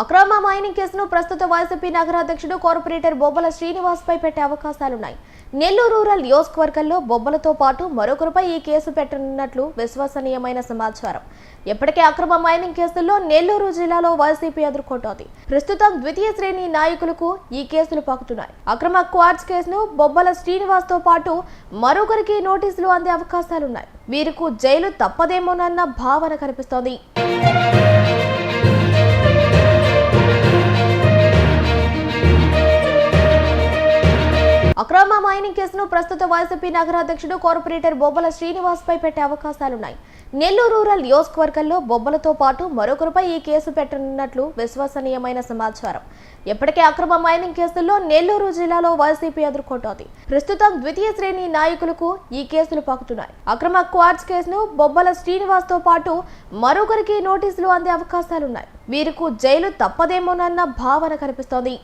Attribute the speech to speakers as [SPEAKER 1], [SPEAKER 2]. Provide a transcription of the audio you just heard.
[SPEAKER 1] అక్రమ మైనింగ్ కేసును ప్రస్తుత వైసీపీ నగరాధ్యక్షుడు కార్పొరేటర్ బొబ్బల శ్రీనివాస్ పై పెట్టే అవకాశాలున్నాయి. నెల్లూరు రూరల్ నియోజకవర్గంలో బొబ్బలతో పాటు మరొకరిపై ఈ కేసు పెట్టనున్నట్లు విశ్వసనీయమైన సమాచారం. ఇప్పటికే అక్రమ మైనింగ్ కేసుల్లో నెల్లూరు జిల్లాలో వైసీపీ ఎదుర్కొంటోంది. ప్రస్తుతం ద్వితీయ శ్రేణి నాయకులకు ఈ కేసులు పాకుతున్నాయి. అక్రమ క్వార్ట్స్ కేసును బొబ్బల శ్రీనివాస్తో పాటు మరొకరికి నోటీసులు అందే అవకాశాలున్నాయి. వీరికి జైలు తప్పదేమోనన్న భావన కనిపిస్తోంది. అక్రమ కేసును ప్రస్తుత వైసీపీ నగరాధ్యక్షుడు కార్పొరేటర్ బొబ్బల శ్రీనివాస్ పై పెట్టే అవకాశాలున్నాయి. నెల్లూరు రూరల్ నియోజకవర్గంలో బొబ్బలతో పాటు మరొకరిపై ఈ కేసు పెట్టనున్నట్లు విశ్వసనీయమైన సమాచారం. ఇప్పటికే అక్రమ మైనింగ్ కేసుల్లో నెల్లూరు జిల్లాలో వైసీపీ ఎదుర్కొంటోంది. ప్రస్తుతం ద్వితీయ శ్రేణి నాయకులకు ఈ కేసులు పాకుతున్నాయి. అక్రమ క్వార్ట్స్ కేసును బొబ్బల శ్రీనివాస్తో పాటు మరొకరికి నోటీసులు అందే అవకాశాలున్నాయి. వీరికి జైలు తప్పదేమోనన్న భావన కనిపిస్తోంది.